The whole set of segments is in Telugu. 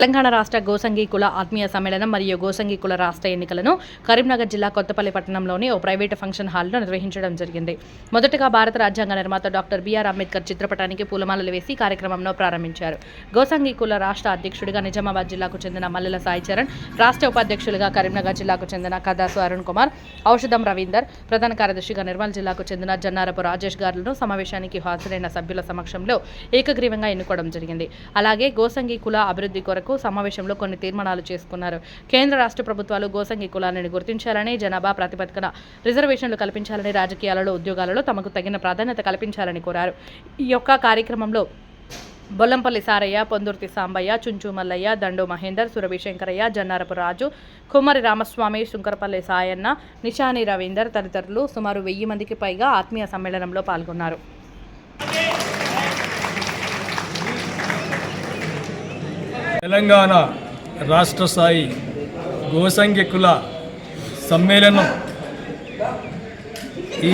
Telangana రాష్ట్ర గోసంగి కుల ఆత్మీయ సమ్మేళనం మరియు గోసంగి కుల రాష్ట్ర ఎన్నికలను కరీంనగర్ జిల్లా కొత్తపల్లి పట్టణంలోని ఓ ప్రైవేటు ఫంక్షన్ హాల్లో నిర్వహించడం జరిగింది. మొదటగా భారత రాజ్యాంగ నిర్మాత డాక్టర్ బీఆర్ అంబేద్కర్ చిత్రపటానికి పూలమాలలు వేసి కార్యక్రమంలో ప్రారంభించారు. గోసంగి కుల రాష్ట్ర అధ్యక్షుడిగా నిజామాబాద్ జిల్లాకు చెందిన మల్లెల సాయి చరణ్ రాష్ట్ర ఉపాధ్యక్షులుగా కరీంనగర్ జిల్లాకు చెందిన కదాసు అరుణ్ కుమార్ ఔషధం రవీందర్ ప్రధాన కార్యదర్శిగా నిర్మల్ జిల్లాకు చెందిన జన్నారపు రాజేష్ గారులను సమావేశానికి హాజరైన సభ్యుల సమక్షంలో ఏకగ్రీవంగా ఎన్నుకోవడం జరిగింది. అలాగే గోసంగి కుల అభివృద్ధి కొరకు సమావేశంలో కొన్ని తీర్మానాలు చేసుకున్నారు. కేంద్ర రాష్ట్ర ప్రభుత్వాలు గోసంగి కులాలను గుర్తించాలని జనాభా ప్రాతిపదికన రిజర్వేషన్లు కల్పించాలని రాజకీయాలలో ఉద్యోగాలలో తమకు తగిన ప్రాధాన్యత కల్పించాలని కోరారు. ఈ యొక్క కార్యక్రమంలో బొల్లంపల్లి సారయ్య పొందుర్తి సాంబయ్య చుంచు మల్లయ్య దండు మహేందర్ సురభి శంకరయ్య జన్నారపు రాజు కుమ్మరి రామస్వామి శుంకరపల్లి సాయన్న నిషాని రవీందర్ తదితరులు సుమారు వెయ్యి మందికి పైగా ఆత్మీయ సమ్మేళనంలో పాల్గొన్నారు. తెలంగాణ రాష్ట్ర స్థాయి గోసంఖ్య సమ్మేళనం. ఈ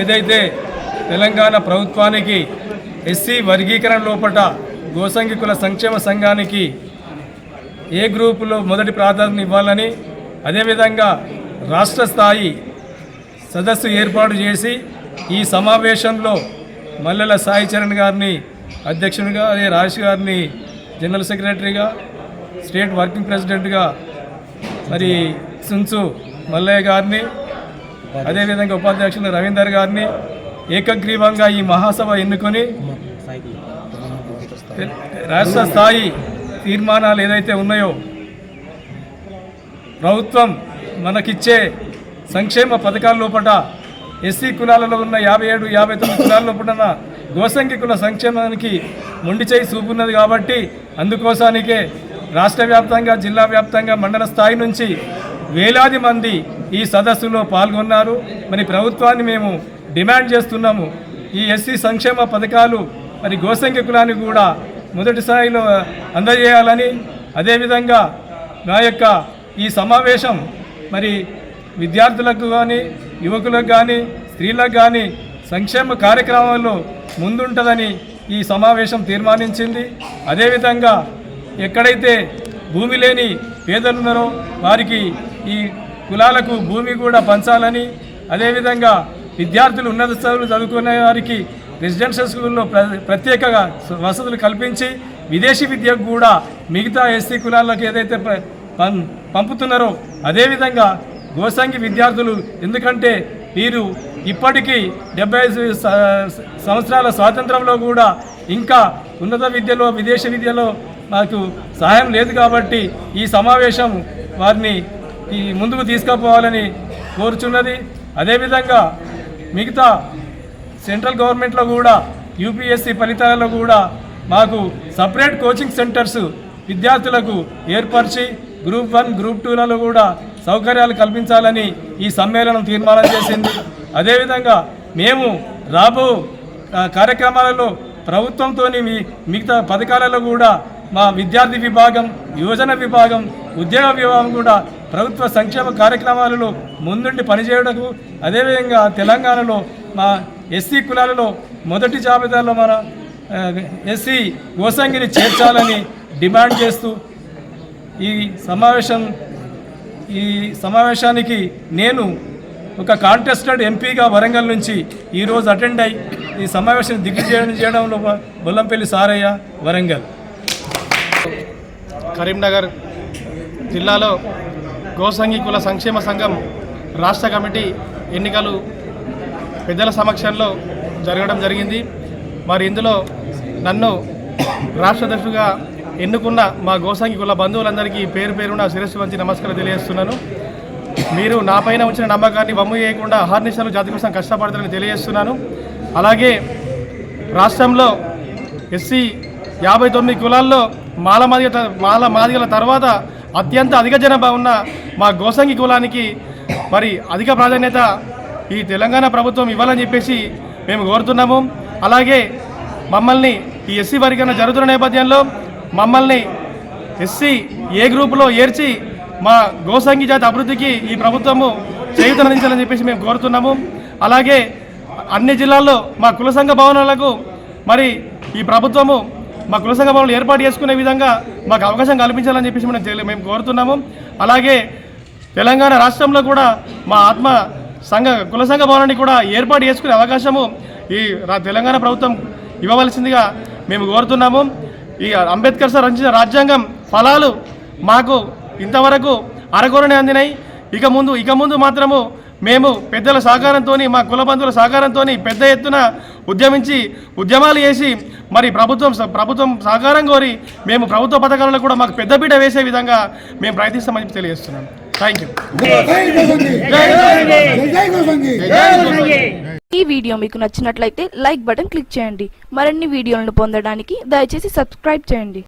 ఏదైతే తెలంగాణ ప్రభుత్వానికి ఎస్సీ వర్గీకరణ లోపట గోసంఖ్యకుల సంక్షేమ సంఘానికి ఏ గ్రూపులో మొదటి ప్రాధాన్యత ఇవ్వాలని అదేవిధంగా రాష్ట్ర స్థాయి సదస్సు ఏర్పాటు చేసి ఈ సమావేశంలో మల్లెల సాయి చరణ్ గారిని అధ్యక్షునిగా అదే రాజేష్ గారిని జనరల్ సెక్రటరీగా స్టేట్ వర్కింగ్ ప్రెసిడెంట్గా మరి సున్సు మల్లయ్య గారిని అదేవిధంగా ఉపాధ్యక్షులు రవీందర్ గారిని ఏకగ్రీవంగా ఈ మహాసభ ఎన్నుకొని రాష్ట్ర స్థాయి తీర్మానాలు ఏదైతే ఉన్నాయో ప్రభుత్వం మనకిచ్చే సంక్షేమ పథకాల లోపల ఎస్సీ కులాలలో ఉన్న యాభై ఏడు యాభై తొమ్మిది కులాల లోపల ఉన్న కుల సంక్షేమానికి మొండి చేయి చూపున్నది కాబట్టి అందుకోసానికే రాష్ట్ర వ్యాప్తంగా జిల్లా వ్యాప్తంగా మండల స్థాయి నుంచి వేలాది మంది ఈ సదస్సులో పాల్గొన్నారు. మరి ప్రభుత్వాన్ని మేము డిమాండ్ చేస్తున్నాము. ఈ ఎస్సీ సంక్షేమ పథకాలు మరి గోసంఖ్య కులానికి కూడా మొదటి స్థాయిలో అందజేయాలని అదేవిధంగా నా యొక్క ఈ సమావేశం మరి విద్యార్థులకు కానీ యువకులకు కానీ స్త్రీలకు కానీ సంక్షేమ కార్యక్రమాల్లో ముందుంటుందని ఈ సమావేశం తీర్మానించింది. అదేవిధంగా ఎక్కడైతే భూమి లేని పేదలున్నారో వారికి ఈ కులాలకు భూమి కూడా పంచాలని అదేవిధంగా విద్యార్థులు ఉన్నత చదువులు చదువుకునే వారికి రెసిడెన్షియల్ స్కూల్లో ప్ర ప్రత్యేకంగా వసతులు కల్పించి విదేశీ విద్యకు కూడా మిగతా ఎస్సీ కులాలకు ఏదైతే ప- పం- పంపుతున్నారో అదేవిధంగా గోసంగి విద్యార్థులు ఎందుకంటే వీరు ఇప్పటికీ డెబ్బై ఐదు సంవత్సరాల స్వాతంత్రంలో కూడా ఇంకా ఉన్నత విద్యలో విదేశీ విద్యలో మాకు సహాయం లేదు కాబట్టి ఈ సమావేశం వారిని ఈ ముందుకు తీసుకుపోవాలని కోరుచున్నది. అదేవిధంగా మిగతా సెంట్రల్ గవర్నమెంట్లో కూడా యూపీఎస్సీ ఫలితాలలో కూడా మాకు సపరేట్ కోచింగ్ సెంటర్స్ విద్యార్థులకు ఏర్పరిచి గ్రూప్ వన్ గ్రూప్ టూలలో కూడా సౌకర్యాలు కల్పించాలని ఈ సమ్మేళనం తీర్మానం చేసింది. అదేవిధంగా మేము రాబో కార్యక్రమాలలో ప్రభుత్వంతో మిగతా పథకాలలో కూడా మా విద్యార్థి విభాగం యువజన విభాగం ఉద్యోగ విభాగం కూడా ప్రభుత్వ సంక్షేమ కార్యక్రమాలలో ముందుండి పనిచేయడకు అదేవిధంగా తెలంగాణలో మా ఎస్సీ కులాలలో మొదటి జాబితాలో మన ఎస్సీ గోసంగిని చేర్చాలని డిమాండ్ చేస్తూ ఈ సమావేశం ఈ సమావేశానికి నేను ఒక కాంటెస్టెడ్ ఎంపీగా వరంగల్ నుంచి ఈరోజు అటెండ్ అయి ఈ సమావేశం దిగ్విజయం చేయడంలో బొల్లంపల్లి సారయ్య వరంగల్. కరీంనగర్ జిల్లాలో గోసంగి కుల సంక్షేమ సంఘం రాష్ట్ర కమిటీ ఎన్నికలు పెద్దల సమక్షంలో జరగడం జరిగింది. మరి ఇందులో నన్ను రాష్ట్ర అధ్యక్షుడిగా ఎన్నుకున్న మా గోసంగి కుల బంధువులందరికీ పేరు పేరున శిరస్సు వంచి నమస్కారం తెలియజేస్తున్నాను. మీరు నాపైన ఉంచిన నమ్మకాన్ని వమ్ము చేయకుండా అహర్నిశలు జాతి కోసం కష్టపడతారని తెలియజేస్తున్నాను. అలాగే రాష్ట్రంలో ఎస్సీ యాభై తొమ్మిది కులాల్లో మాల మాదిగ మాల మాదిగల తర్వాత అత్యంత అధిక జనాభా ఉన్న మా గోసంగి కులానికి మరి అధిక ప్రాధాన్యత ఈ తెలంగాణ ప్రభుత్వం ఇవ్వాలని చెప్పేసి మేము కోరుతున్నాము. అలాగే మమ్మల్ని ఈ ఎస్సీ వర్గీకరణ జరుగుతున్న నేపథ్యంలో మమ్మల్ని ఎస్సీ ఏ గ్రూపులో ఏర్చి మా గోసంగి జాతి అభివృద్ధికి ఈ ప్రభుత్వము చేయుతనందించాలని చెప్పేసి మేము కోరుతున్నాము. అలాగే అన్ని జిల్లాల్లో మా కుల సంఘ భవనాలకు మరి ఈ ప్రభుత్వము మా కుల సంఘ భవనాలు ఏర్పాటు చేసుకునే విధంగా మాకు అవకాశం కల్పించాలని చెప్పేసి మనం తెలి- మేము కోరుతున్నాము. అలాగే తెలంగాణ రాష్ట్రంలో కూడా మా ఆత్మ సంఘ కుల సంఘ భవనాన్ని కూడా ఏర్పాటు చేసుకునే అవకాశము ఈ రా- తెలంగాణ ప్రభుత్వం ఇవ్వవలసిందిగా మేము కోరుతున్నాము. ఈ అంబేద్కర్ సార్ రచించిన రాజ్యాంగం ఫలాలు మాకు ఇంతవరకు అరకొరనే అందినాయి. ఇక ముందు ఇక ముందు మాత్రము మేము పెద్దల సహకారంతో మా కులబంధువుల సహకారంతో పెద్ద ఎత్తున ఉద్యమించి ఉద్యమాలు చేసి మరి ప్రభుత్వం ప్రభుత్వం సహకారం కోరి మేము ప్రభుత్వ పథకాలలో కూడా మాకు పెద్దపీట వేసే విధంగా మేము ప్రయత్నిస్తామని తెలియజేస్తున్నాం. థ్యాంక్ యూ ఈ వీడియో మీకు నచ్చినట్లయితే లైక్ బటన్ క్లిక్ చేయండి. మరిన్ని వీడియోలను పొందడానికి దయచేసి సబ్స్క్రైబ్ చేయండి.